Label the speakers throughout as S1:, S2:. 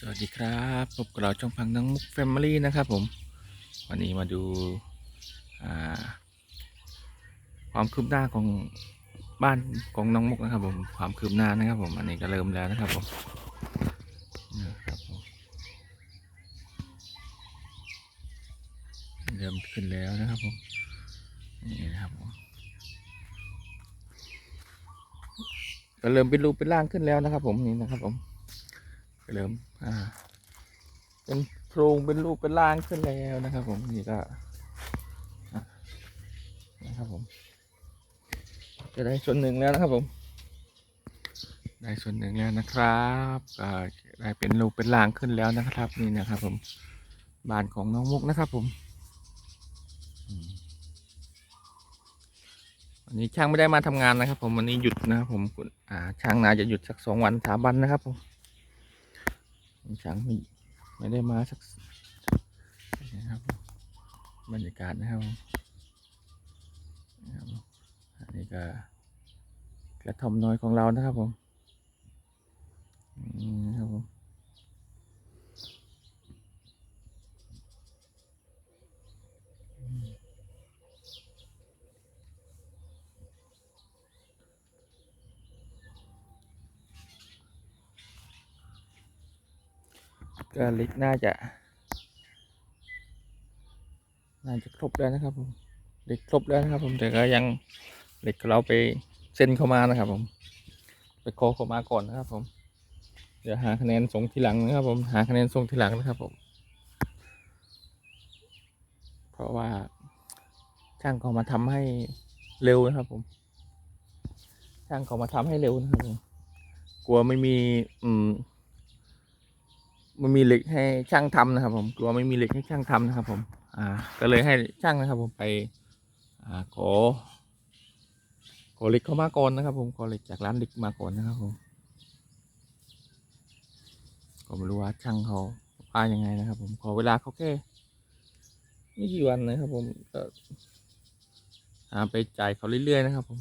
S1: สวัสดีครับพบกับเราช่องพังนังมุกแฟมิลี่นะครับผม วันนี้มาดูาความคืบหน้าของบ้านของน้องมุกนะครับผมความคืบหน้านะครับผมอันนี้ก็เริ่มแล้วนะครับผมนะครับผมเริ่มขึ้นแล้วนะครับผมนี่นะครับผมก็เริ่มเป็นรูปเป็นร่างขึ้นแล้วนะครับ ผมนี่นะครับผม เริ่มอ่า เป็นโพรงเป็นรูปเป็นร่างขึ้นแล้วนะครับ ผมนี่ก็นะครับผม จะได้ส่วนหนึ่งแล้วนะครับผม ได้ส่วนหนึ่งแล้วนะครับก็ได้เป็นรูปเป็นร่างขึ้นแล้วนะครับ นี่นะครับ ผมบ้านของน้องมุกนะครับ ผมวันนี้ช่างไม่ได้มาทำงานนะครับ ผมวันนี้หยุดนะครับผมอ่าช่างนาจะหยุดสักสองวันสามวันนะครับผม ช้างไม่ไม่ได้มาสักนะครับบรรยากาศนะครับนะครับอันนี้ก็กระท่อมน้อยของเรานะครับผมนี่นะครับผม ก็เล็กน่าจะ น่าจะครบแล้วนะครับผมเหล็กครบแล้วนะครับ ผมแต่ก็ยังเหล็กเราไปเส้นเข้ามานะครับ ผม ไปโคเข้ามาก่อนนะครับ ผม เดี๋ยวหาคะแนนส่งทีหลังนะครับ ผมหาคะแนนส่งทีหลังนะครับ ผม เพราะว่าช่างเขามาทำให้เร็วนะครับ ผม ช่างเขามาทำให้เร็วนะครับผมกลัวไม่มี อืม ไม่มีเหล็กให้ช่างทำนะครับ ผมกลัวไม่มีเหล็กให้ช่างทำนะครับ ผม อ่า ก็เลยให้ช่างนะครับ ผมไป อ่าขอขอเหล็กเข้ามาก่อนนะครับ ผมขอเหล็กจากร้านเหล็กมาก่อนนะครับ ผมก็ไม่รู้ว่าช่างเขาว่ายังไงนะครับ ผมขอเวลาเขาแค่ไม่กี่วันนะครับ ผมก็หาไปจ่ายเขาเรื่อยๆนะครับ ผม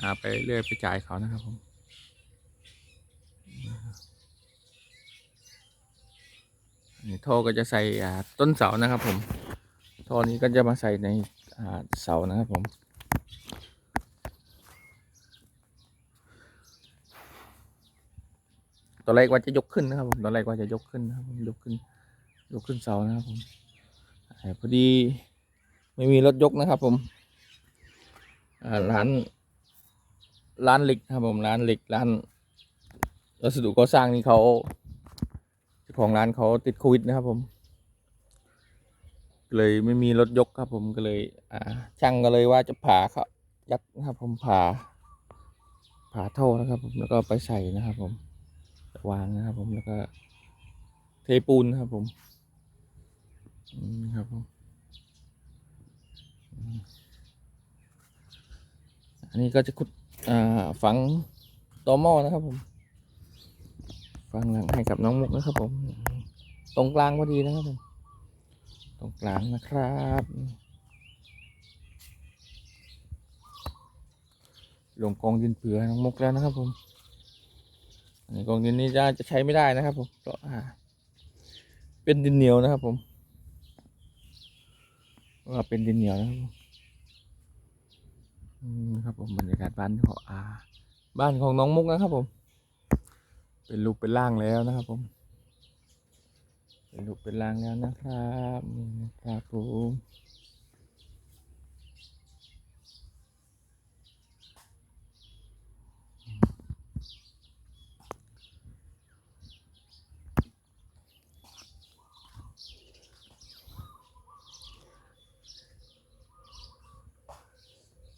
S1: หาไปเรื่อยไปจ่ายเขานะครับ ผมอันนี้ ท่อก็จะใส่ต้นเสานะครับผมท่อนี้ก็จะมาใส่ในเสานะครับผมตอนแรกว่าจะยกขึ้นนะครับผมตอนแรกว่าจะยกขึ้นนะครับผมยกขึ้น ยกขึ้นเสานะครับผมพอดีไม่มีรถยกนะครับ ผมร้านร้านเหล็กนะครับผมร้านเหล็กร้านวัสดุก่อสร้างนี่เขา จ้าของร้านเขาติดโควิดนะครับผม เลยไม่มีรถยกครับ ผมก็เลย อ่า ช่างก็เลยว่าจะผ่าเขายัดนะครับ ผมผ่าผ่าท่อนะครับ ผมแล้วก็ไปใส่นะครับ ผมวางนะครับ ผมแล้วก็ เทปูนครับ ผมครับผมอันนี้ก็จะขุดฝังตอหม้อนะครับผม ฝังหลังให้กับน้องมุกนะครับผม ตรงกลางพอดีนะครับผม ตรงกลางนะครับ ลงกองดินเผื่อน้องมุกแล้วนะครับผมอันกองดินนี้จะจะใช้ไม่ได้นะครับผมเพราะเป็นดินเหนียวนะครับผมว่าเป็นดินเหนียวนะครับผมอืมครับผมบรรยากาศบ้านของอาบ้านของน้องมุกนะครับผม เป็นรูปเป็นร่างแล้วนะครับผม เป็นรูปเป็นร่างแล้วนะครับนี่นะครับผม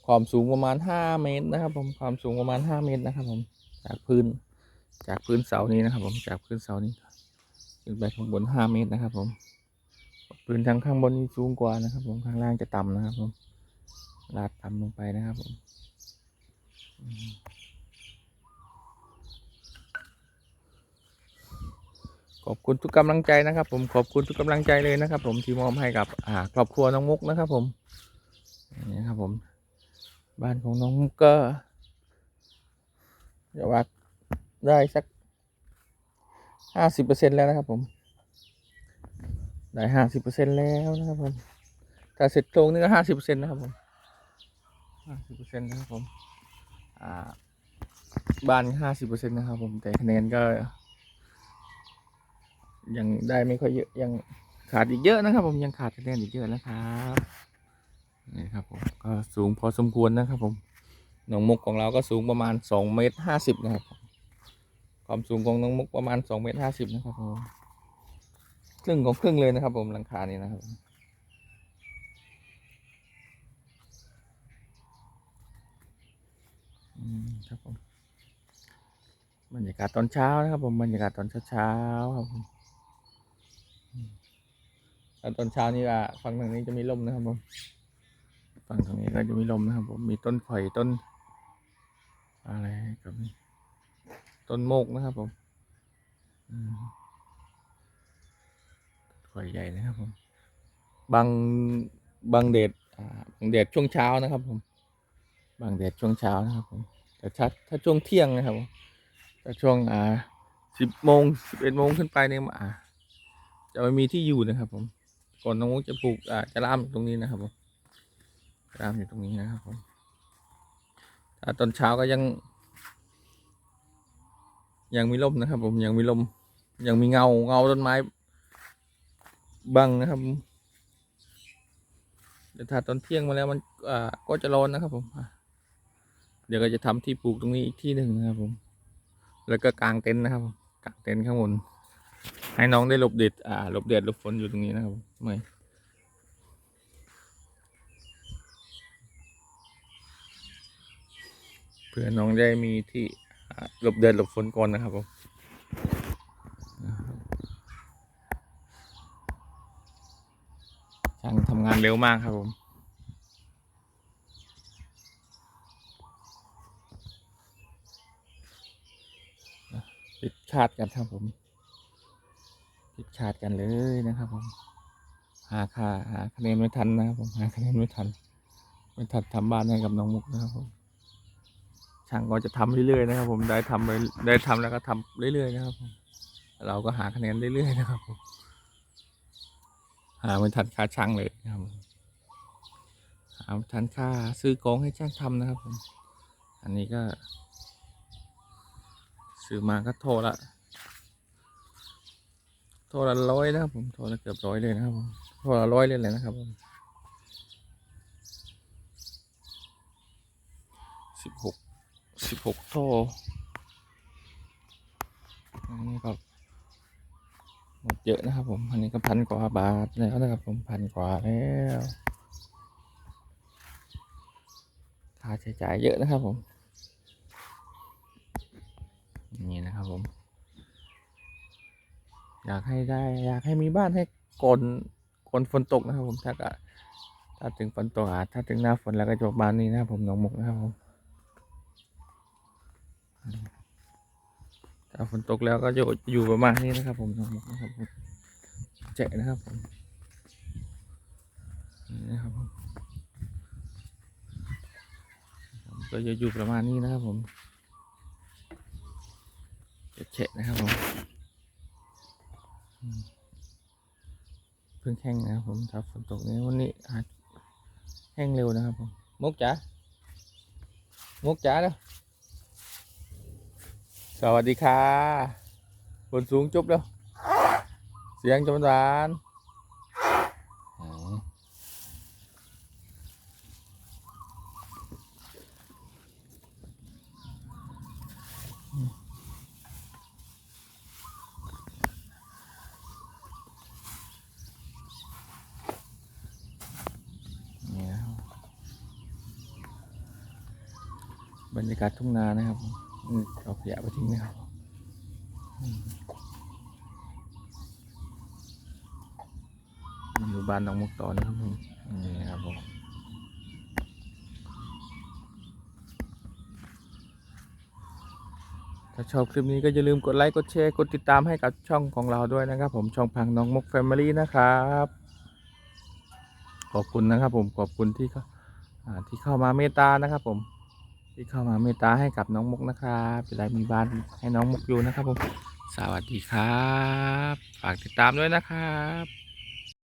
S1: ความสูงประมาณห้าเมตรนะครับผม ความสูงประมาณห้าเมตรนะครับผม จากพื้น จากพื้นเสานี้นะครับ ผมจากพื้นเสานี้ขึ้นไปข้างบนห้าเมตรนะครับ ผมพื้นทางข้างบนนี่สูงกว่านะครับ ผมข้างล่างจะต่ำนะครับ ผมลาดต่ำลงไปนะครับ ผมขอบคุณทุกกำลังใจนะครับ ผมขอบคุณทุกกำลังใจเลยนะครับ ผมที่มอบให้กับอ่าครอบครัวน้องมุกนะครับ ผมนี่ครับผม บ้านของน้องมุกก็เดี๋ยวว่า ได้สักห้าสิบเปอร์เซ็นแล้วนะครับผม ได้ห้าสิบเปอร์เซ็นแล้วนะครับผมถ้าเสร็จโครงนี่ก็ห้าสิบเปอร์เซ็นนะครับผมห้าสิบเปอร์เซ็นนะครับผม อ่า บ้านห้าสิบเปอร์เซ็นนะครับผม แต่คะแนนก็ ยังได้ไม่ค่อยเยอะ ยังขาดอีกเยอะนะครับผมยังขาดคะแนนอีกเยอะนะครับนี่ครับผมก็สูงพอสมควรนะครับผมหนองมุกของเราก็สูงประมาณสองเมตรห้าสิบนะครับ ความสูงของหนองมุกประมาณสองเมตรห้าสิบนะครับผมครึ่งของครึ่งเลยนะครับผมหลังคานี้นะครับผมอืมครับผมบรรยากาศตอนเช้านะครับผมบรรยากาศตอนเช้าๆครับผมแล้วตอนเช้านี่ว่าฝั่งทางนี้จะมีลมนะครับผมฝั่งทางนี้ก็จะมีลมนะครับผมมีต้นข่อยต้น อะไรกับนี่ ต้นโมกนะครับผมอืมข่อยใหญ่นะครับผมบางบางเดดอ่าบางเดดช่วงเช้านะครับ ผม บางเดดช่วงเช้านะครับผมแต่ชัดถ้าช่วงเที่ยงนะครับผมถ้าช่วงอ่าสิบโมงสิบเอ็ดโมงขึ้นไปเนี่ยอ่าจะไม่มีที่อยู่นะครับ ผม ก่อนน้องมุกจะปลูกอ่าจะล่ามอยู่ตรงนี้นะครับผมจะล่ามอยู่ตรงนี้นะครับผมถ้าตอนเช้าก็ยัง ยังมีลมนะครับ ผมยังมีลม ยังมีเงาเงาต้นไม้บังนะครับผมแต่ถ้าตอนเที่ยงมาแล้วมันอ่าก็จะร้อนนะครับ ผม เดี๋ยวก็จะทำที่ปลูกตรงนี้อีกที่หนึ่งนะครับ ผม แล้วก็กางเต็นท์นะครับกางเต็นท์ข้างบนให้น้องได้หลบเด็ดอ่าหลบแดดหลบฝนอยู่ตรงนี้นะครับไม่เพื่อน้องได้มีที่ หลบแดดหลบฝนก่อนนะครับผมช่างทำงานเร็วมากครับผมปิดคาดกันครับผมผิดขาดกันเลยนะครับผม หาค่าหาคะแนนไม่ทันนะครับผมหาคะแนนไม่ทัน ไม่ทันทำบ้านให้กับน้องมุกนะครับผม ช่างก็จะทำเรื่อยๆนะครับ ผมได้ทำไปได้ทำแล้วก็ทำเรื่อยๆนะครับ เราก็หาคะแนนเรื่อยๆนะครับผมหาไม่ทันค่าช่างเลยนะครับผมหาไม่ทันค่าซื้อกองให้ช่างทำนะครับผมอันนี้ก็ ซื้อมาก็โทรละโทรละร้อยนะครับผมโทรละเกือบร้อยเลยนะครับผมโทรละร้อยเลยเลยนะครับผมสิบหก สิบหกโทรอันนี้ก็หมดเยอะนะครับ ผมอันนี้ก็พันกว่าบาทแล้วนะครับ ผมพันกว่าแล้วค่าใช้จ่ายเยอะนะครับ ผม นี่นะครับผม อยากให้ได้ อยากให้มีบ้านให้ก่อนก่อนฝนตกนะครับ ผมถ้าถ้าถึงฝนตกอะถ้าถึงหน้าฝนแล้วก็จะประมาณนี้นะครับผมหนองหมกนะครับผม ถ้าฝนตกแล้วก็จะอยู่ประมาณนี้นะครับ ผมนะครับผมเจ๊นะครับผมนะครับผมก็จะอยู่ประมาณนี้นะครับผมเจ๊นะครับผมเพิ่งแห้งนะครับผมถ้าฝนตกนี้วันนี้อาจแห้งเร็วนะครับผมมุกจ๋ามุกจ๋าเด้อ สวัสดีค่ะบนสูงจุ๊บเด้อเสียงจำหวานอ๋อนี่นะบรรยากาศทุ่งนานะครับ เอาขยะไปทิ้งนะครับอืมมาอยู่บ้านน้องมุกต่อนะครับผมนี่ครับผมถ้าชอบคลิปนี้ก็อย่าลืมกดไลค์ กดแชร์ กดติดตามให้กับช่องของเราด้วยนะครับ ผมช่องพังน้องมุกแฟมิลี่นะครับ ขอบคุณนะครับผมขอบคุณที่เข้าอ่าที่เข้ามาเมตตานะครับผม ที่เข้ามาเมตตาให้กับน้องมุกนะครับจะได้มีบ้านให้น้องมุกอยู่นะครับผม สวัสดีครับ ฝากติดตามด้วยนะครับ